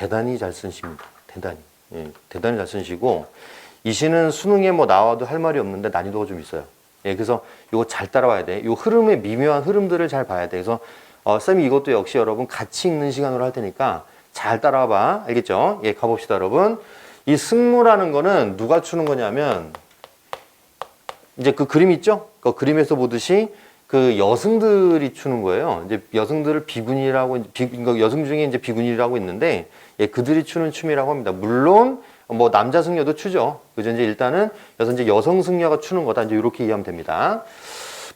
대단히 잘 쓰십니다. 대단히. 예, 대단히 잘 쓰시고 이 시는 수능에 뭐 나와도 할 말이 없는데 난이도가 좀 있어요. 예, 그래서 이거 잘 따라와야 돼. 이 흐름의 미묘한 흐름들을 잘 봐야 돼. 그래서 어, 쌤이 이것도 역시 여러분 같이 읽는 시간으로 할 테니까 잘 따라와 봐. 알겠죠? 예, 가봅시다, 여러분. 이 승무라는 거는 누가 추는 거냐면 이제 그 그림 있죠? 그 그림에서 보듯이 그 여성들이 추는 거예요. 이제 여성들을 비군이라고 비, 그러니까 여성 중에 이제 비군이라고 있는데 예, 그들이 추는 춤이라고 합니다. 물론 뭐 남자 승려도 추죠. 그죠? 이제 일단은 여기서 이제 여성 승려가 추는 거다. 이제 이렇게 이해하면 됩니다.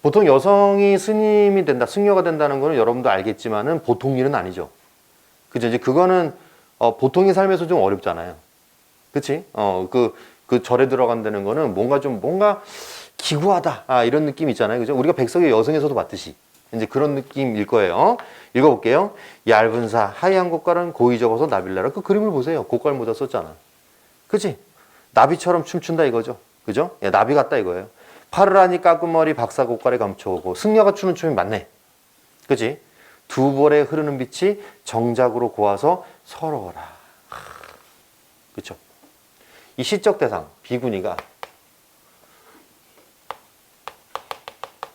보통 여성이 스님이 된다, 승려가 된다는 거는 여러분도 알겠지만은 보통 일은 아니죠. 그죠? 이제 그거는 어, 보통의 삶에서 좀 어렵잖아요. 그치? 어, 그, 그 절에 들어간다는 거는 뭔가 좀, 뭔가 기구하다. 아, 이런 느낌 있잖아요. 그죠? 우리가 백석의 여성에서도 봤듯이. 이제 그런 느낌일 거예요. 읽어볼게요. 얇은 사, 하얀 꽃갈은 고이 접어서 나빌라라. 그 그림을 보세요. 꽃갈 모자 썼잖아. 그치? 나비처럼 춤춘다 이거죠. 그죠? 예, 나비 같다 이거예요. 파르라니 깎은 머리 박사 꽃갈에 감춰오고 승려가 추는 춤이 맞네. 그치? 두 볼에 흐르는 빛이 정작으로 고와서 서러워라. 하, 그쵸? 이 시적 대상, 비구니가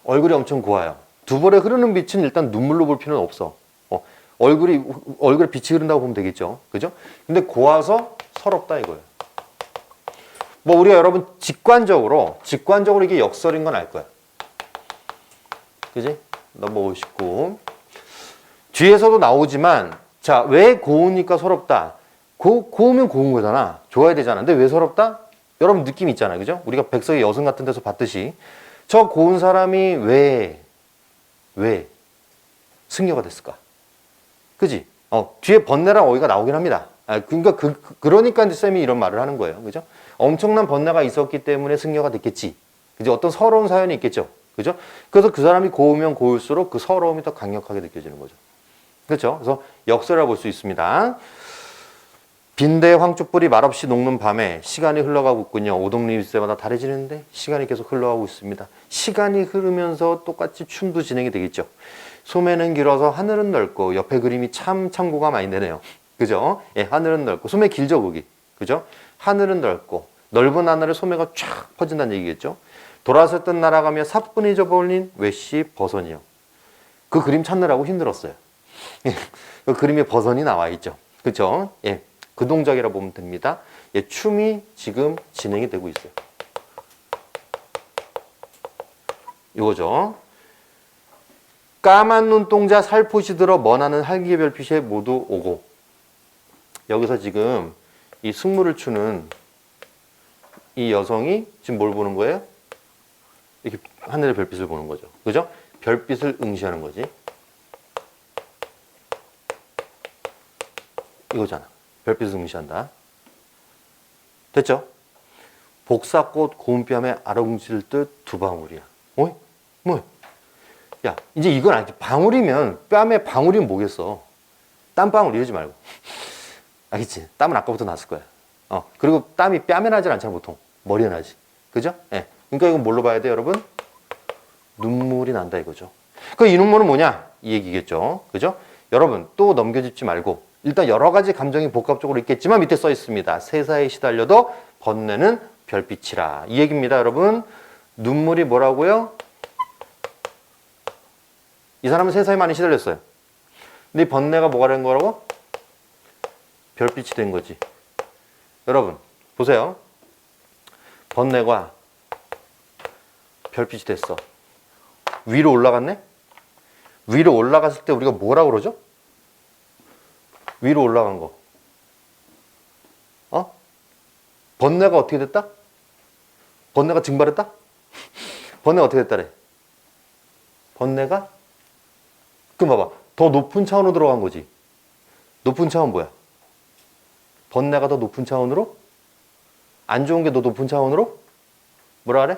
얼굴이 엄청 고와요. 두 볼에 흐르는 빛은 일단 눈물로 볼 필요는 없어. 어, 얼굴이, 얼굴에 빛이 흐른다고 보면 되겠죠. 그죠? 근데 고와서 서럽다 이거예요. 뭐 우리가 여러분 직관적으로, 직관적으로 이게 역설인 건 알 거야. 그지? 59. 뒤에서도 나오지만, 자, 왜 고우니까 서럽다? 고, 고우면 고운 거잖아. 좋아야 되잖아. 근데 왜 서럽다? 여러분 느낌 있잖아요. 그죠? 우리가 백석의 여성 같은 데서 봤듯이. 저 고운 사람이 왜, 왜 승려가 됐을까? 그지? 어, 뒤에 번뇌랑 어이가 나오긴 합니다. 아, 그러니까 그, 그- 그러니까 이제 쌤이 이런 말을 하는 거예요. 그죠? 엄청난 번뇌가 있었기 때문에 승려가 됐겠지. 그죠? 어떤 서러운 사연이 있겠죠. 그죠? 그래서 그 사람이 고우면 고울수록 그 서러움이 더 강력하게 느껴지는 거죠. 그렇죠? 그래서 역설이라 볼수 있습니다. 빈대 황쪽불이 말없이 녹는 밤에 시간이 흘러가고 있군요. 오동잎 때마다 다래지는데 시간이 계속 흘러가고 있습니다. 시간이 흐르면서 똑같이 춤도 진행이 되겠죠. 소매는 길어서 하늘은 넓고 옆에 그림이 참 참고가 많이 되네요. 그죠? 예, 하늘은 넓고 소매 길죠 거기. 그죠? 하늘은 넓고 넓은 하늘에 소매가 쫙 퍼진다는 얘기겠죠. 돌아섰던 날아가며 사뿐히 접어올린 외씨 버선이요. 그 그림 찾느라고 힘들었어요. 그 그림에 버선이 나와 있죠. 그죠? 예. 그 동작이라 보면 됩니다. 예, 춤이 지금 진행이 되고 있어요. 이거죠. 까만 눈동자 살포시 들어 머나는 할기의 별빛에 모두 오고 여기서 지금 이 승무를 추는 이 여성이 지금 뭘 보는 거예요? 이렇게 하늘의 별빛을 보는 거죠. 그죠? 별빛을 응시하는 거지. 이거잖아. 별빛을 응시한다. 됐죠? 복사꽃 고운뺨에 아롱질 듯 두 방울이야. 어이? 뭐? 야, 이제 이건 아니지. 방울이면 뺨에 방울이면 뭐겠어? 땀방울 이러지 말고. 알겠지? 땀은 아까부터 났을 거야. 어, 그리고 땀이 뺨에 나질 않잖아, 보통. 머리에 나지. 그죠? 예. 그러니까 이건 뭘로 봐야 돼, 여러분? 눈물이 난다 이거죠. 그 이 눈물은 뭐냐? 이 얘기겠죠. 그죠? 여러분, 또 넘겨짚지 말고 일단 여러 가지 감정이 복합적으로 있겠지만 밑에 써 있습니다. 세사에 시달려도 번뇌는 별빛이라. 이 얘기입니다, 여러분. 눈물이 뭐라고요? 이 사람은 세사에 많이 시달렸어요. 근데 이 번뇌가 뭐가 된 거라고? 별빛이 된 거지. 여러분, 보세요. 번뇌가 별빛이 됐어. 위로 올라갔네? 위로 올라갔을 때 우리가 뭐라 그러죠? 위로 올라간 거. 어? 번뇌가 어떻게 됐다? 번뇌가 증발했다? 번뇌가 어떻게 됐다래? 번뇌가? 그럼 봐봐. 더 높은 차원으로 들어간 거지. 높은 차원 뭐야? 번뇌가 더 높은 차원으로? 안 좋은 게 더 높은 차원으로? 뭐라 그래?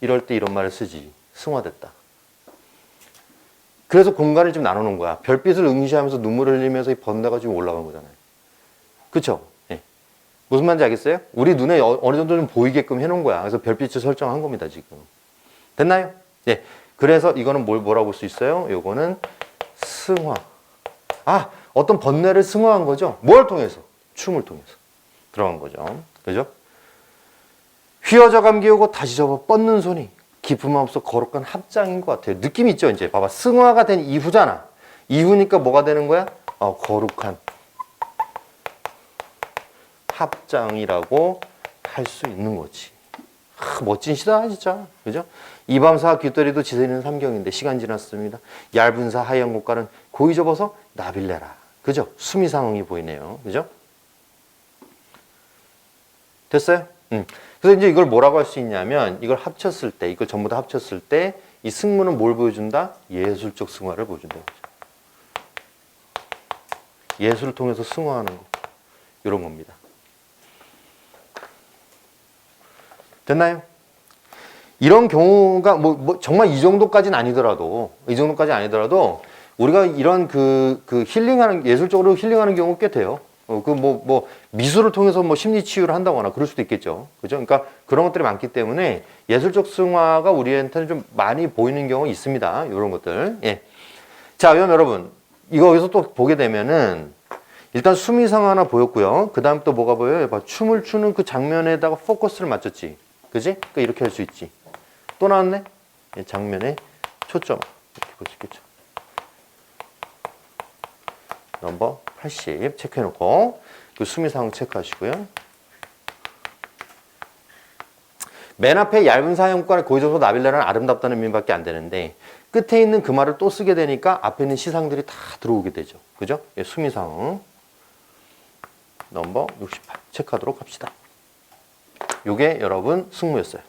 이럴 때 이런 말을 쓰지. 승화됐다. 그래서 공간을 좀 나누는 거야. 별빛을 응시하면서 눈물을 흘리면서 이 번뇌가 지금 올라간 거잖아요. 그쵸? 예. 무슨 말인지 알겠어요? 우리 눈에 어- 어느 정도 좀 보이게끔 해놓은 거야. 그래서 별빛을 설정한 겁니다, 지금. 됐나요? 예. 그래서 이거는 뭘, 뭐라고 볼 수 있어요? 요거는 승화. 아, 어떤 번뇌를 승화한 거죠. 뭘 통해서? 춤을 통해서 들어간 거죠. 그죠? 휘어져 감기우고 다시 접어 뻗는 손이 깊은 마음속 거룩한 합장인 것 같아요. 느낌 있죠, 이제. 봐봐. 승화가 된 이후잖아. 이후니까 뭐가 되는 거야? 어, 거룩한 합장이라고 할 수 있는 거지. 아, 멋진 시다, 진짜. 그죠? 이밤사 귓다리도 지새는 삼경인데 시간 지났습니다. 얇은 사 하얀 곳가는 고이 접어서 나빌레라. 그죠? 수미 상황이 보이네요. 그죠? 됐어요? 음. 그래서 이제 이걸 뭐라고 할 수 있냐면 이걸 합쳤을 때, 이걸 전부 다 합쳤을 때 이 승무는 뭘 보여준다? 예술적 승화를 보여준다. 예술을 통해서 승화하는 거. 이런 겁니다. 됐나요? 이런 경우가 뭐, 뭐 정말 이 정도까지는 아니더라도 이 정도까지 아니더라도 우리가 이런 그, 그 힐링하는 예술적으로 힐링하는 경우 꽤 돼요. 어, 그 뭐, 뭐, 미술을 통해서 뭐 심리 치유를 한다거나 그럴 수도 있겠죠. 그죠? 그러니까 그런 것들이 많기 때문에 예술적 승화가 우리한테는 좀 많이 보이는 경우 있습니다. 이런 것들. 예. 자, 그럼 여러분, 이거 여기서 또 보게 되면은 일단 수미상 하나 보였고요. 그 다음 또 뭐가 보여요? 봐, 춤을 추는 그 장면에다가 포커스를 맞췄지. 그지? 그러니까 이렇게 할 수 있지. 또 나왔네? 예, 장면에 초점. 이렇게 있겠죠. 넘버 80 체크해놓고 그 수미상 체크하시고요. 맨 앞에 얇은 사형권에 고의적으로 나빌레라는 아름답다는 의미밖에 안 되는데 끝에 있는 그 말을 또 쓰게 되니까 앞에 있는 시상들이 다 들어오게 되죠. 그죠? 예, 수미상 넘버 68 체크하도록 합시다. 요게 여러분 승무였어요.